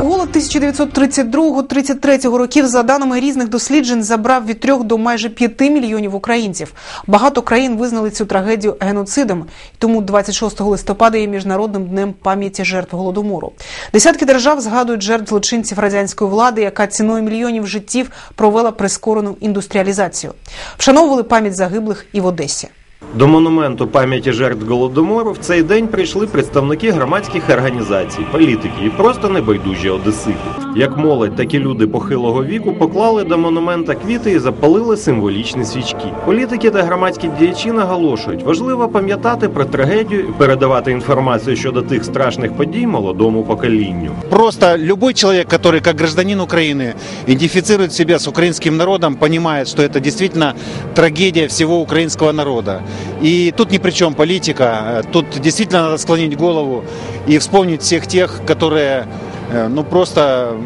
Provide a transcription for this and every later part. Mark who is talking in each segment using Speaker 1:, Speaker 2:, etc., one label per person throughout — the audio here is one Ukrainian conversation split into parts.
Speaker 1: Голод 1932-33 років, за даними різних досліджень, забрав від 3 до майже 5 мільйонів українців. Багато країн визнали цю трагедію геноцидом, тому 26 листопада є міжнародним днем пам'яті жертв голодомору. Десятки держав згадують жертв злочинців радянської влади, яка ціною мільйонів життів провела прискорену індустріалізацію. Вшановували пам'ять загиблих і в Одесі.
Speaker 2: До монументу пам'яті жертв голодомору в цей день прийшли представники громадських організацій, політики і просто небайдужі одесити. Як молодь, так і люди похилого віку поклали до монумента квіти і запалили символічні свічки. Політики та громадські діячі наголошують, важливо пам'ятати про трагедію і передавати інформацію щодо тих страшних подій молодому поколінню.
Speaker 3: Просто любой человек, который как гражданин Украины идентифицирует себя с украинским народом, понимает, что это действительно трагедия всего украинского народа. И тут ни при чем политика, тут действительно надо склонить голову и вспомнить всех тех, которые э, ну, просто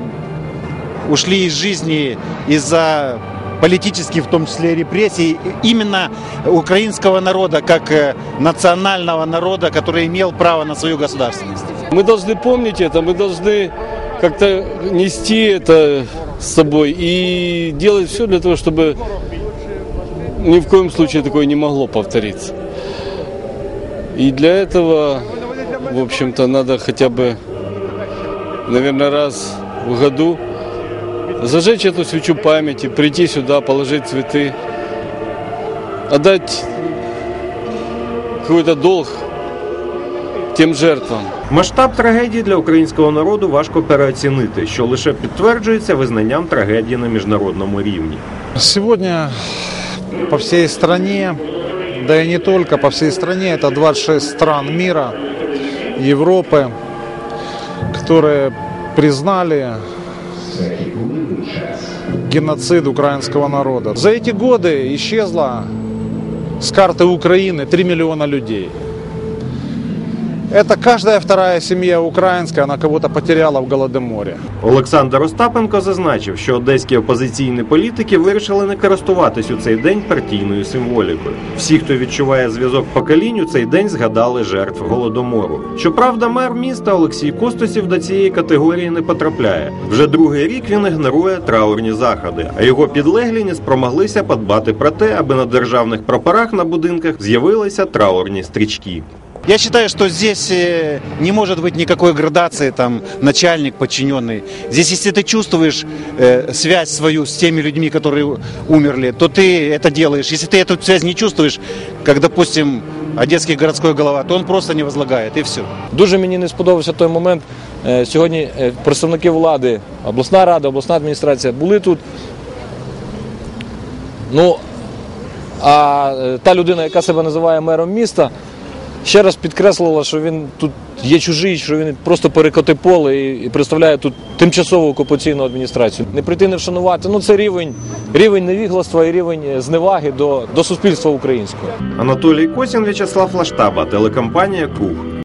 Speaker 3: ушли из жизни из-за политических, в том числе репрессий, именно украинского народа, как э, национального народа, который имел право на свою государственность.
Speaker 4: Мы должны помнить это, мы должны как-то нести это с собой и делать все для того, чтобы ни в коем случае такое не могло повториться. И для этого, в общем-то, надо хотя бы, наверное, раз в году зажечь эту свечу памяти, прийти сюда, положить цветы, отдать какой-то долг тем жертвам.
Speaker 2: Масштаб трагедії для українського народу важко переоцінити, що лише підтверджується визнанням трагедії на міжнародному рівні.
Speaker 5: Сегодня по всей стране, да и не только по всей стране, это 26 стран мира, Европы, которые признали геноцид украинского народа. За эти годы исчезло с карты Украины 3 миллиона людей. Это каждая вторая семья украинская, она кого-то потеряла в Голодоморе.
Speaker 2: Олександр Остапенко зазначив, що одеські опозиційні політики вирішили не користуватись у цей день партійною символікою. Всі, хто відчуває зв'язок поколінь, у цей день згадали жертв голодомору. Щоправда, мер міста Олексій Костосів до цієї категорії не потрапляє. Вже другий рік він ігнорує траурні заходи, а його підлеглі не спромоглися подбати про те, аби на державних прапорах на будинках з'явилися траурні стрічки.
Speaker 3: Я считаю, что здесь э, не может быть никакой градации, там, начальник, подчиненный. Здесь, если ты чувствуешь э, связь свою с теми людьми, которые умерли, то ты это делаешь. Если ты эту связь не чувствуешь, как, допустим, одесский городской голова, то он просто не возлагает, и все.
Speaker 6: Дуже мені не сподобався той момент. Е, Сьогодні е, представники влади, обласна рада, обласна адміністрація були тут. Ну, а е, та людина, яка себе називає мером міста, Ще раз підкреслила, що він тут є чужий, що він просто перекоти поле і, представляє тут тимчасову окупаційну адміністрацію. Не прийти не вшанувати. Ну це рівень, рівень невігластва і рівень е, зневаги до, до суспільства українського.
Speaker 2: Анатолій Косін, В'ячеслав Лаштаба, телекомпанія Круг.